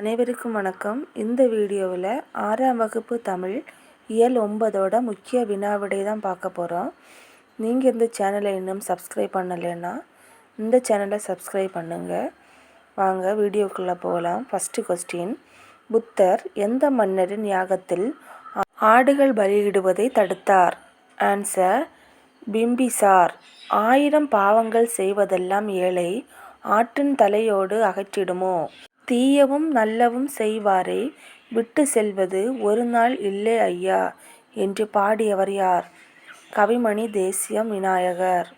அனைவருக்கும் வணக்கம். இந்த வீடியோவில் ஆறாம் வகுப்பு தமிழ் இயல் ஒன்பதோட முக்கிய வினாவிடை தான் பார்க்க போகிறோம் நீங்கள் இந்த சேனலை இன்னும் சப்ஸ்கிரைப் பண்ணலைன்னா இந்த சேனலை சப்ஸ்கிரைப் பண்ணுங்கள் வாங்க வீடியோக்குள்ளே போகலாம். ஃபஸ்ட்டு கொஸ்டின் புத்தர் எந்த மன்னரின் யாகத்தில் ஆடுகள் பலியிடுவதை தடுத்தார்? ஆன்சர் பிம்பிசார். ஆயிரம் பாவங்கள் செய்வதெல்லாம் ஏழை ஆட்டின் தலையோடு அகற்றிடுமோ? தீயவும் நல்லவும் செய்வாரை. விட்டு செல்வது ஒரு நாள் இல்லை ஐயா என்று பாடியவர் யார்? கவிமணி தேசியம் விநாயகர்.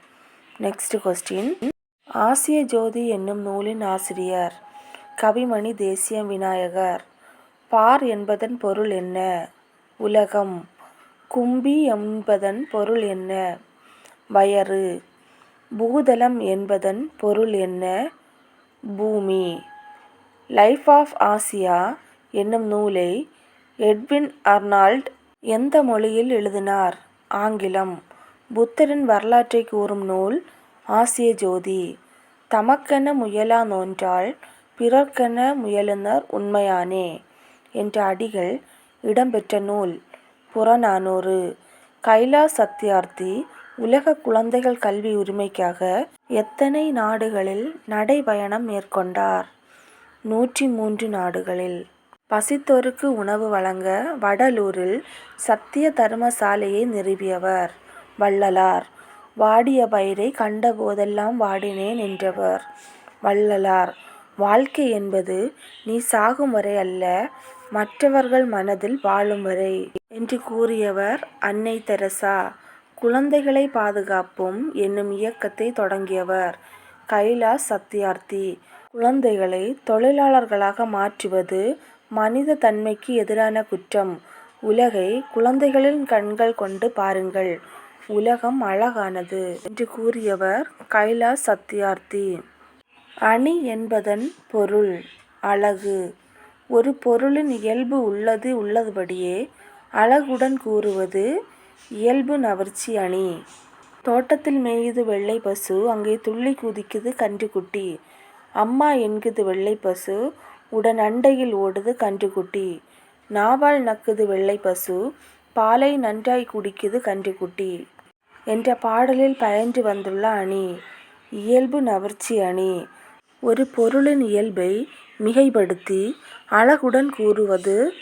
நெக்ஸ்ட் கொஸ்டின் ஆசிய ஜோதி என்னும் நூலின் ஆசிரியர். கவிமணி தேசியம் விநாயகர். பார் என்பதன் பொருள் என்ன? உலகம். கும்பி என்பதன் பொருள் என்ன? வயறு. பூதலம் என்பதன் பொருள் என்ன? பூமி. லைஃப் ஆஃப் ஆசியா என்னும் நூலை எட்வின் அர்னால்ட் எந்த மொழியில் எழுதினார்? ஆங்கிலம். புத்தரின் வரலாற்றை கூறும் நூல் ஆசிய ஜோதி. தமக்கென முயலா நோன்றால் பிறர்க்கென முயலுனர் உண்மையானே என்ற அடிகள் இடம்பெற்ற நூல் புறநானூறு. கைலா சத்தியார்த்தி உலக குழந்தைகள் கல்வி உரிமைக்காக எத்தனை நாடுகளில் நடைபயணம் மேற்கொண்டார்? நூற்றி மூன்று நாடுகளில். பசித்தோருக்கு உணவு வழங்க வடலூரில் சத்திய தர்மசாலையை நிறுவியவர். வள்ளலார். வாடிய பயிரை கண்ட போதெல்லாம் வாடினேன் என்றவர். வள்ளலார். வாழ்க்கை என்பது நீ சாகும் வரை அல்ல மற்றவர்கள் மனதில் வாழும் வரை என்று கூறியவர் அன்னை தெரசா. குழந்தைகளை பாதுகாப்போம் என்னும் இயக்கத்தை தொடங்கியவர் கைலாஸ் சத்தியார்த்தி. குழந்தைகளை தொழிலாளர்களாக மாற்றுவது மனித தன்மைக்கு எதிரான குற்றம். உலகை குழந்தைகளின் கண்கள் கொண்டு பாருங்கள். உலகம் அழகானது என்று கூறியவர் கைலாஸ் சத்தியார்த்தி. அணி என்பதன் பொருள் அழகு. ஒரு பொருளின் இயல்பு உள்ளது உள்ளபடியே அழகுடன் கூறுவது இயல்பு நவர்ச்சி அணி. தோட்டத்தில் மேயுது வெள்ளை பசு அங்கே துள்ளி குதிக்குது கன்றுக்குட்டி. அம்மா என்குது வெள்ளை பசு உடன் அண்டையில் ஓடுது கன்றுக்குட்டி. நாவால் நக்குது வெள்ளை பசு பாலை நன்றாய் குடிக்குது கன்றுக்குட்டி. என்ற பாடலில் பயின்று வந்துள்ள அணி இயல்பு நவர்ச்சி அணி. ஒரு பொருளின் இயல்பை மிகைப்படுத்தி அழகுடன் கூறுவது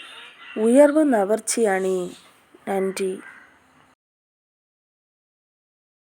உயர்வு நவர்ச்சி அணி. நன்றி.